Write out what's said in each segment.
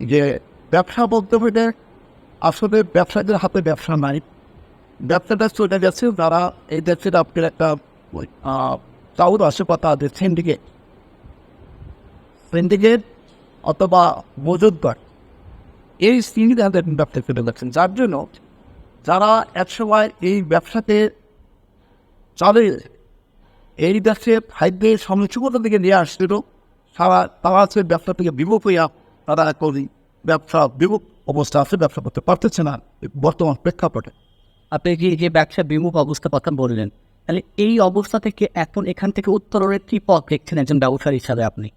যে ব্যবসা বলতে হলে আসলে ব্যবসায়ীদের হাতে ব্যবসা নাই। ব্যবসাটা চলে গেছে, যারা এই দেশের আপনার একটা চাউর আসে কথা আছে সিন্ডিকেট সিন্ডিকেট অথবা মজুদদার এই শ্রেণির হাতে ব্যবসা চলে যাচ্ছেন যার জন্য যারা একসময় এই ব্যবসাতে চালিয়ে এই দেশে খাদ্যের সমিক্ষতার দিকে নিয়ে আসছিল সারা তারা আছে ব্যবসা থেকে বিমুখ হইয়া তারা এখন ব্যবসা বিমুখ অবস্থা আছে ব্যবসা করতে পারতেছে না বর্তমান প্রেক্ষাপটে। আপনি যে যে ব্যবসা বিমুখ অবস্থা কথা বললেন তাহলে এই অবস্থা থেকে এখন এখান থেকে উত্তরণের কি পথ দেখছেন একজন ব্যবসায়ী হিসাবে আপনি।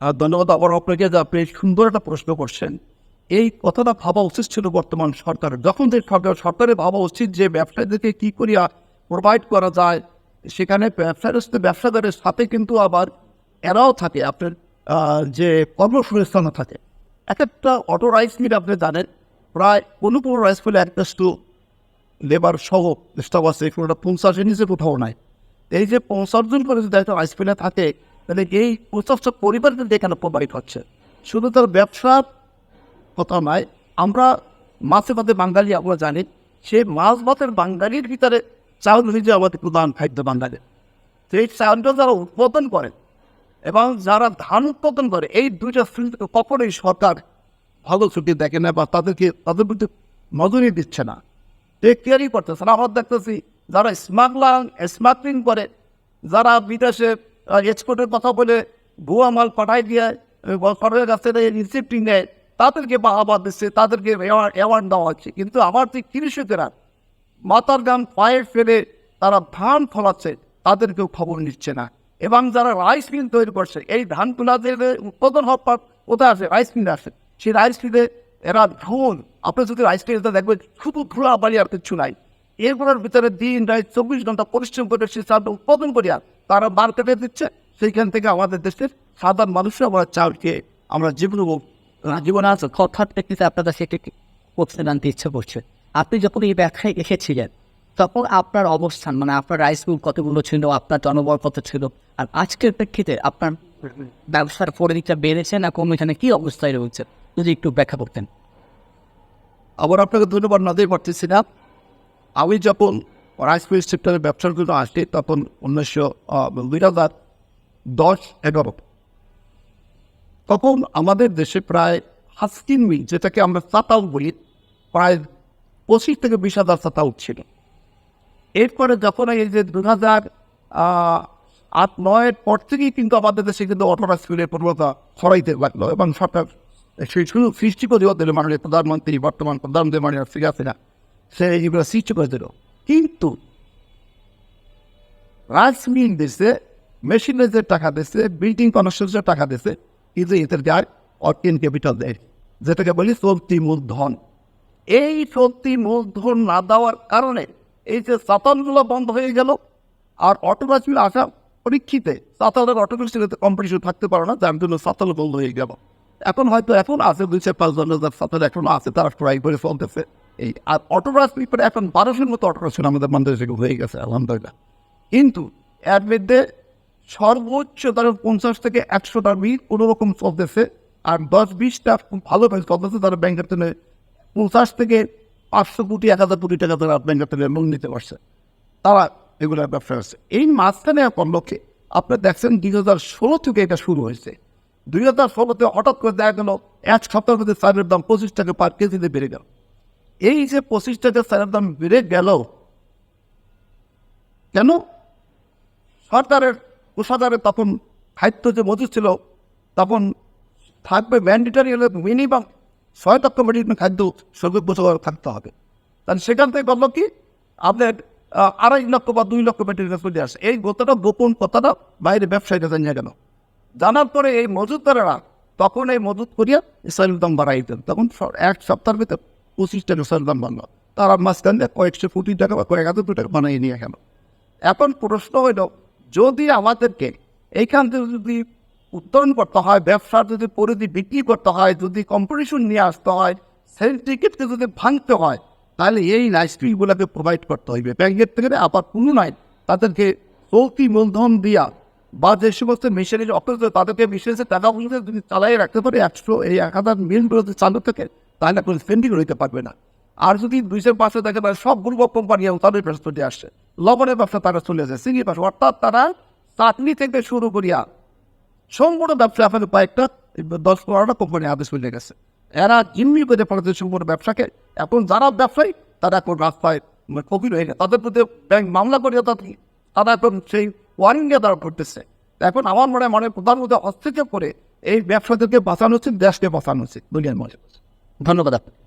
আর ধন্যবাদ আবার আপনাকে যে আপনি সুন্দর একটা প্রশ্ন করছেন। এই কথাটা ভাবা উচিত ছিল বর্তমান সরকারের যখন যে সরকার সরকারের ভাবা উচিত যে ব্যবসায়ীদেরকে কী করিয়া প্রোভাইড করা যায় সেখানে ব্যবসার ব্যবসাদারের সাথে কিন্তু আবার এরাও থাকে। আপনার যে কর্মসংস্থানও থাকে। এক একটা অটো রাইস মিল আপনি জানেন, প্রায় কোনো কোনো রাইস মিলে একটা শুধু লেবার সহ স্টাফ আছে কোনোটা পঞ্চাশের নিচে কোথাও নাই। এই যে পঞ্চাশ জন করে যদি একটা রাইস মিলে থাকে, তাহলে এই পঞ্চাশটা পরিবারকে এখানে প্রবাহিত হচ্ছে? শুধু তার ব্যবসার কথা নয়, আমরা মাছে ভাতে বাঙালি, আমরা জানি, সে মাছ ভাতের বাঙালির ভিতরে চাউল হয়ে যায় আমাদের প্রধান খাদ্য বাঙালি। সেই চাউলটা যারা উৎপাদন করে এবং যারা ধান উৎপাদন করে, এই দুইটা ফিল্ডকে কখনোই সরকার ভালো ছুটি দেখে না বা তাদেরকে, তাদের প্রতি নজরই দিচ্ছে না। টেক কেয়ারই করতেছে না। আমরা দেখতেছি যারা স্মাগলার স্মাগলিং করে, যারা বিদেশে এক্সপোর্টের কথা বলে ভুয়া মাল পাঠাই দিয়ে সরকারের কাছে রিসিপ্টিং নেয়, তাদেরকে বাহাবা দিচ্ছে, তাদেরকে অ্যাওয়ার্ড দেওয়া হচ্ছে। কিন্তু আমার যে কৃষকেরা মাথার গাম পায়ে ফেলে তারা ধান ফলাচ্ছে, তাদেরকেও খবর নিচ্ছে না। এবং যারা রাইস মিল তৈরি করছে, এই ধানগুলা যে উৎপাদন হওয়ার কোথায় আছে রাইস মিল আছে সেই রাইস মিলে এরা ধুন, আপনি যদি রাইস মিলটা দেখবেন, শুধু ধুলা বাড়ি আর কিছু নাই। ভিতরে দিন রাত চব্বিশ ঘণ্টা পরিশ্রম করে সেই চালটা উৎপাদন করিয়া তারা মার্কেটে দিচ্ছে। সেইখান থেকে আমাদের দেশের সাধারণ মানুষরা আমরা চাল খেয়ে আমরা জীবন জীবন আছে। কথার প্রেক্ষিতে আপনারা সেটা করতে জানতে ইচ্ছে করছে। আপনি যখন এই ব্যবসায় এসেছিলেন তখন আপনার অবস্থান মানে আপনার রাইস মিল কতগুলো ছিল, আপনার জনবল কত ছিল? আর আজকের প্রেক্ষিতে আপনার ব্যবসার পরিধিটা বেড়েছে না কমে এখানে কি অবস্থায় রয়েছে? যদি একটু ব্যাখ্যা করতেন। আবার আপনাকে ধন্যবাদ না দিয়ে পারতেছি না। আমি যখন রাইস মিল সেক্টরের ব্যবসার জন্য আসি, তখন উনিশশো দুই হাজার দশ, এগারো, তখন আমাদের দেশে প্রায় হাস্কিন মিল, যেটাকে আমরা চাতাল বলি, প্রায় পঁচিশ থেকে বিশ হাজার চাতাল ছিল। এরপরে যখন এই যে দু হাজার আট, নয়ের পর থেকেই কিন্তু আমাদের দেশে কিন্তু অটো রাইস মিলের প্রবণতা ছড়াইতে লাগল এবং সরকার সেই সুযোগ সৃষ্টি করে দিল মাননীয় প্রধানমন্ত্রী, বর্তমান প্রধানমন্ত্রী মাননীয় শেখ হাসিনা। সে এগুলো সৃষ্টি করে দিল। কিন্তু মিল দিচ্ছে মেশিনের টাকা দিচ্ছে বিল্ডিং কনস্ট্রাকশনের টাকা দিচ্ছে কিন্তু এদের গায়ে অর্কিন ক্যাপিটাল দেয়, যেটাকে বলি চলতি মূলধন। এই চলতি মূলধন না দেওয়ার কারণে এই যে চাতালগুলো বন্ধ হয়ে গেল, আর অটোরাজ মিল আসা পরীক্ষিতে চাতালের অটোরাজ কম্পিটিশন থাকতে পারে না, যার জন্য চাতাল বন্ধ হয়ে গেল। এখন হয়তো এখন আছে দুই চার পাঁচ হাজার সাতাল এখন আছে, তারা ট্রাই করে চলতেছে। এই, আর অটোরাজ মিল এখন বারোশোর মতো অটোরাজ আমাদের বাংলাদেশে হয়ে গেছে, আলহামদুলিল্লাহ। কিন্তু এর মধ্যে সর্বোচ্চ তার পঞ্চাশ থেকে একশোটা মিল কোনো রকম চলতেছে, আর দশ, বিশটা ভালো কাজ চলতেছে, তারা ব্যাংকের থেকে পঞ্চাশ থেকে পাঁচশো কোটি, এক হাজার কোটি টাকা তারা ব্যাংকের থেকে লোন নিতে পারছে। তারা এগুলোর ব্যবসা আছে এই মাঝখানে লক্ষ্যে আপনি দেখছেন দুই হাজার ষোলো থেকে এটা শুরু হয়েছে। দুই হাজার ষোলোতে হঠাৎ করে দেখা গেল, এক সপ্তাহের মধ্যে চালের দাম পঁচিশ টাকা পার কেজিতে বেড়ে গেল। এই যে পঁচিশ টাকা চালের দাম বেড়ে গেল, কেন? সরকারের কোষাগারে তখন খাদ্য যে মজুদ ছিল, তখন থাকবে ম্যান্ডেটারি হলে মিনিমাম ছয় লক্ষ টন খাদ্য কোষাগারে থাকতে হবে। তাহলে সেখান থেকে বলল কি? আপনার আড়াই লক্ষ বা দুই লক্ষ মেট্রিক টন চলে আসে। এই কথাটা গোপন কথাটা বাইরে ব্যবসায়ীরা জানিয়ে গেল। জানার পরে এই মজুদদারেরা তখন এই মজুদ করিয়া ইসরায়েলের দাম বাড়াই দেন তখন এক সপ্তাহের ভিতরে পঁচিশ টাকা ইসরায়েলের দাম বাড়লো। তারা মাঝখানে কয়েকশো কোটি টাকা বা কয়েক হাজার টাকা বানিয়ে নিয়ে গেল। এখন প্রশ্ন হইল, যদি আমাদেরকে এইখান থেকে যদি উত্তরণ করতে হয় ব্যবসার যদি পরিধি বিক্রি করতে হয়, যদি কম্পিটিশন নিয়ে আসতে হয় সেল টিকিটকে যদি ভাঙতে হয়, তাহলে এই লাইসেন্সগুলোকে প্রোভাইড করতে হইবে। ব্যাংকের থেকে আবার নাই, তাদেরকে চলতি মূলধন দিয়া বা যে সমস্ত মেশিনের অপারেটর তাদেরকে মেশিনের টাকা যদি চালাই রাখতে পারে, একশো এই এক হাজার মিল বিরোধী চালু থাকে, তাহলে কোনো স্পেন্ডিং হইতে পারবে না। আর যদি দুইশো পাঁচশো দেখে তাহলে সবগুলো কোম্পানি তাদের ব্যবসা আসছে লবণের ব্যবসা তারা চলে আসে। সিঙ্গি ব্যবসা অর্থাৎ তারা চাটনি থেকে শুরু করিয়া সম্পূর্ণ ব্যবসা আপনাদের কয়েকটা, দশ পনেরোটা কোম্পানি আদেশ চলে গেছে। এরা জিম্মি করে পড়েছে সম্পূর্ণ ব্যবসাকে। এখন যারা ব্যবসায়ী, তারা এখন রাস্তায় কবির হয়ে গেছে। তাদের প্রতি ব্যাংক মামলা করে তাদের তারা এখন সেই ওয়ারিংয়ে তারা করতেছে। এখন আমার মনে মানে প্রধানমন্ত্রী হস্তক্ষেপ করে এই ব্যবসাদেরকে বাঁচানো উচিত, দেশকে বাঁচানো উচিত। দুনিয়ার মধ্যে ধন্যবাদ আপনাকে।